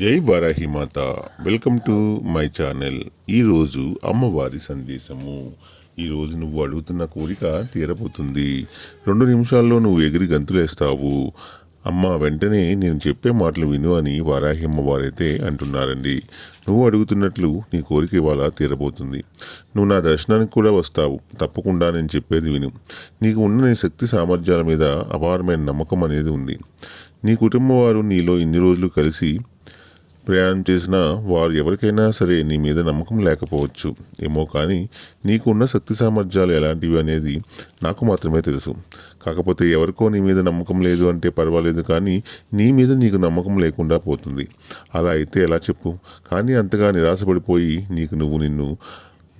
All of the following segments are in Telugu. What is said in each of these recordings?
జై వారాహి మాత. వెల్కమ్ టు మై ఛానల్ ఈరోజు అమ్మవారి సందేశము. ఈరోజు నువ్వు అడుగుతున్న కోరిక తీరబోతుంది. రెండు నిమిషాల్లో నువ్వు ఎగిరి గంతులేస్తావు అమ్మ వెంటనే నేను చెప్పే మాటలు విను అని వారాహి అమ్మవారైతే అంటున్నారండి. నువ్వు అడుగుతున్నట్లు నీ కోరిక ఇవాళ తీరబోతుంది. నువ్వు నా దర్శనానికి కూడా వస్తావు. తప్పకుండా నేను చెప్పేది విను. నీకు ఉన్న నీ శక్తి సామర్థ్యాల మీద అపారమైన నమ్మకం అనేది ఉంది. నీ కుటుంబం వారు నీలో ఇన్ని రోజులు కలిసి ప్రయాణం చేసిన వారు ఎవరికైనా సరే నీ మీద నమ్మకం లేకపోవచ్చు. ఏమో కానీ నీకు ఉన్న శక్తి సామర్థ్యాలు ఎలాంటివి అనేది నాకు మాత్రమే తెలుసు. కాకపోతే ఎవరికో నీ మీద నమ్మకం లేదు అంటే పర్వాలేదు కానీ నీ మీద నీకు నమ్మకం లేకుండా పోతుంది. అలా అయితే ఎలా చెప్పు? కానీ అంతగా నిరాశపడిపోయి నీకు నువ్వు నిన్ను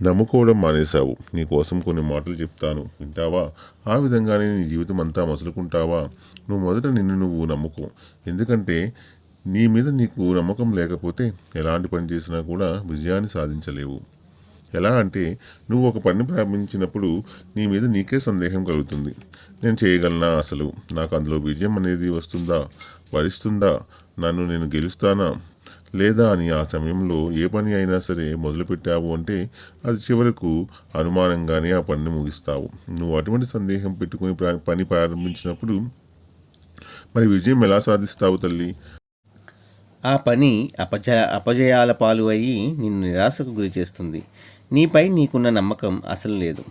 నమ్ముకోవడం మానేశావు. నీకోసం కొన్ని మాటలు చెప్తాను. వింటావా? ఆ విధంగానే నీ జీవితం అంతా మసులుకుంటావా? నువ్వు మొదట నిన్ను నువ్వు నమ్ముకో. ఎందుకంటే నీ మీద నీకు నమ్మకం లేకపోతే ఎలాంటి పని చేసినా కూడా విజయాన్ని సాధించలేవు. ఎలా అంటే నువ్వు ఒక పని ప్రారంభించినప్పుడు నీ మీద నీకే సందేహం కలుగుతుంది. నేను చేయగలనా అసలు? నాకు అందులో విజయం అనేది వస్తుందా? వరిస్తుందా? నన్ను నేను గెలుస్తానా? లేదా అని ఆ సమయంలో ఏ పని అయినా సరే మొదలుపెట్టావు అంటే అది చివరకు అనుమానంగానే ఆ పనిని ముగిస్తావు. నువ్వు అటువంటి సందేహం పెట్టుకుని ప్రా- పని ప్రారంభించినప్పుడు మరి విజయం ఎలా సాధిస్తావు తల్లి? ఆ పని అపజ అపజయాల పాలు అయ్యి నిన్ను నిరాశకు గురి చేస్తుంది. నీపై నీకున్న నమ్మకం అసలు లేదు.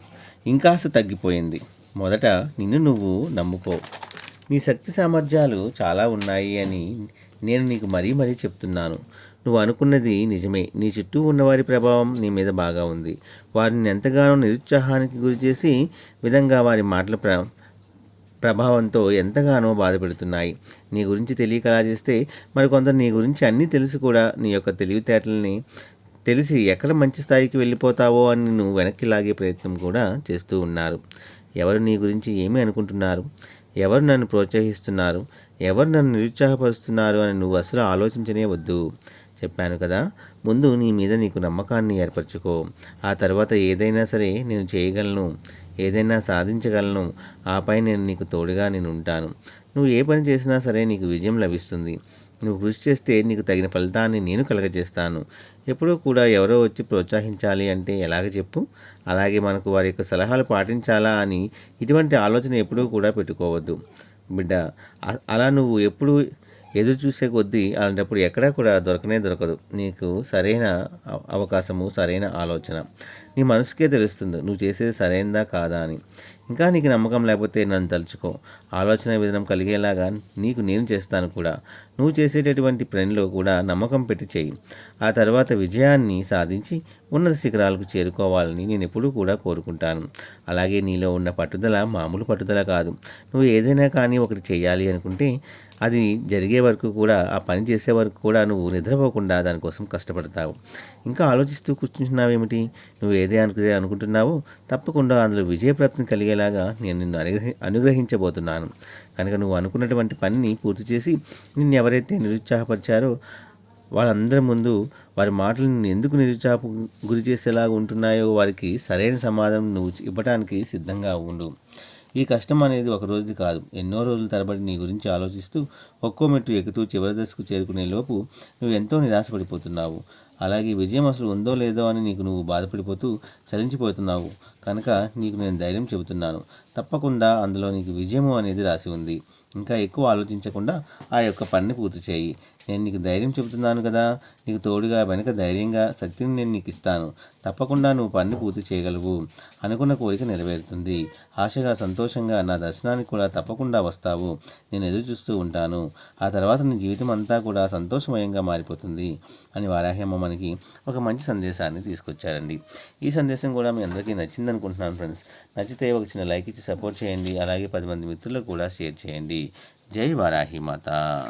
ఇంకాస్త తగ్గిపోయింది. మొదట నిన్ను నువ్వు నమ్ముకో. నీ శక్తి సామర్థ్యాలు చాలా ఉన్నాయి అని నేను నీకు మరీ మరీ చెప్తున్నాను. నువ్వు అనుకున్నది నిజమే. నీ చుట్టూ ఉన్నవారి ప్రభావం నీ మీద బాగా ఉంది. వారిని ఎంతగానో నిరుత్సాహానికి గురి చేసి విధంగా వారి మాటల ప్ర ప్రభావంతో ఎంతగానో బాధపెడుతున్నాయి. నీ గురించి తెలియకలా చేస్తే మరికొందరు నీ గురించి అన్నీ తెలిసి కూడా నీ యొక్క తెలివితేటలని తెలిసి ఎక్కడ మంచి స్థాయికి వెళ్ళిపోతావో అని నువ్వు వెనక్కి లాగే ప్రయత్నం కూడా చేస్తూ ఉన్నారు. ఎవరు నీ గురించి ఏమి అనుకుంటున్నారు? ఎవరు నన్ను ప్రోత్సహిస్తున్నారు? ఎవరు నన్ను నిరుత్సాహపరుస్తున్నారు అని నువ్వు అసలు ఆలోచించనే వద్దు. చెప్పాను కదా. ముందు నీ మీద నీకు నమ్మకాన్ని ఏర్పరచుకో. ఆ తర్వాత ఏదైనా సరే నేను చేయగలను. ఏదైనా సాధించగలను. ఆపై నేను నీకు తోడుగా నేను ఉంటాను. నువ్వు ఏ పని చేసినా సరే నీకు విజయం లభిస్తుంది. నువ్వు కృషి చేస్తే నీకు తగిన ఫలితాన్ని నేను కలగజేస్తాను. ఎప్పుడూ కూడా ఎవరో వచ్చి ప్రోత్సహించాలి అంటే ఎలాగ చెప్పు? అలాగే మనకు వారి యొక్క సలహాలు పాటించాలా అని ఇటువంటి ఆలోచన ఎప్పుడూ కూడా పెట్టుకోవద్దు. బిడ్డ అలా నువ్వు ఎప్పుడు ఎదురు చూసే కొద్దీ అలాంటప్పుడు ఎక్కడా కూడా దొరకనే దొరకదు. నీకు సరైన అవకాశము సరైన ఆలోచన. నీ మనసుకే తెలుస్తుంది. నువ్వు చేసేది సరైనదా కాదా అని. ఇంకా నీకు నమ్మకం లేకపోతే నన్ను తలుచుకో. ఆలోచన విధానం కలిగేలాగా నీకు నేను చేస్తాను కూడా. నువ్వు చేసేటటువంటి పనిలో కూడా నమ్మకం పెట్టి చేయి. ఆ తర్వాత విజయాన్ని సాధించి ఉన్నత శిఖరాలకు చేరుకోవాలని నేను ఎప్పుడూ కూడా కోరుకుంటాను. అలాగే నీలో ఉన్న పట్టుదల మామూలు పట్టుదల కాదు. నువ్వు ఏదైనా కానీ ఒకటి చేయాలి అనుకుంటే అది జరిగే వరకు కూడా ఆ పని చేసే వరకు కూడా నువ్వు నిద్రపోకుండా దానికోసం కష్టపడతావు. ఇంకా ఆలోచిస్తూ కూర్చుంటున్నావేమిటి? నువ్వు ఏదే అనుకునే అనుకుంటున్నావో తప్పకుండా అందులో విజయప్రాప్తిని కలిగేలాగా నేను నిన్ను అనుగ్రహి అనుగ్రహించబోతున్నాను. కనుక నువ్వు అనుకున్నటువంటి పనిని పూర్తి చేసి నిన్ను ఎవరైతే నిరుత్సాహపరిచారో వాళ్ళందరి ముందు వారి మాటలు నిన్ను ఎందుకు నిరుత్సాహపు గురి చేసేలాగా ఉంటున్నాయో వారికి సరైన సమాధానం నువ్వు ఇవ్వడానికి సిద్ధంగా ఉండు. ఈ కష్టం అనేది ఒక రోజుది కాదు. ఎన్నో రోజుల తరబడి నీ గురించి ఆలోచిస్తూ ఒక్కో మెట్టు ఎక్కుతూ చివరి దశకు చేరుకునే లోపు నువ్వు ఎంతో నిరాశపడిపోతున్నావు. అలాగే విజయం అసలు ఉందో లేదో అని నీకు నువ్వు బాధపడిపోతూ చలించిపోతున్నావు. కనుక నీకు నేను ధైర్యం చెబుతున్నాను. తప్పకుండా అందులో నీకు విజయము అనేది రాసి ఉంది. ఇంకా ఎక్కువ ఆలోచించకుండా ఆ యొక్క పనిని పూర్తి చేయి. నేను నీకు ధైర్యం చెబుతున్నాను కదా. నీకు తోడుగా వెనక ధైర్యంగా శక్తిని నేను నీకు ఇస్తాను. తప్పకుండా నువ్వు పనిని పూర్తి చేయగలవు. అనుకున్న కోరిక నెరవేరుతుంది. ఆశగా సంతోషంగా నా దర్శనానికి కూడా తప్పకుండా వస్తావు. నేను ఎదురు చూస్తూ ఉంటాను. ఆ తర్వాత నీ జీవితం అంతా కూడా సంతోషమయంగా మారిపోతుంది అని వారాహ్యమ్మ మనకి ఒక మంచి సందేశాన్ని తీసుకొచ్చారండి. ఈ సందేశం కూడా మీ అందరికీ నచ్చింది అనుకుంటున్నాను ఫ్రెండ్స్. నచ్చితే ఒక చిన్న లైక్ ఇచ్చి సపోర్ట్ చేయండి. అలాగే పది మంది మిత్రులకు కూడా షేర్ చేయండి. జై వారాహి మాత.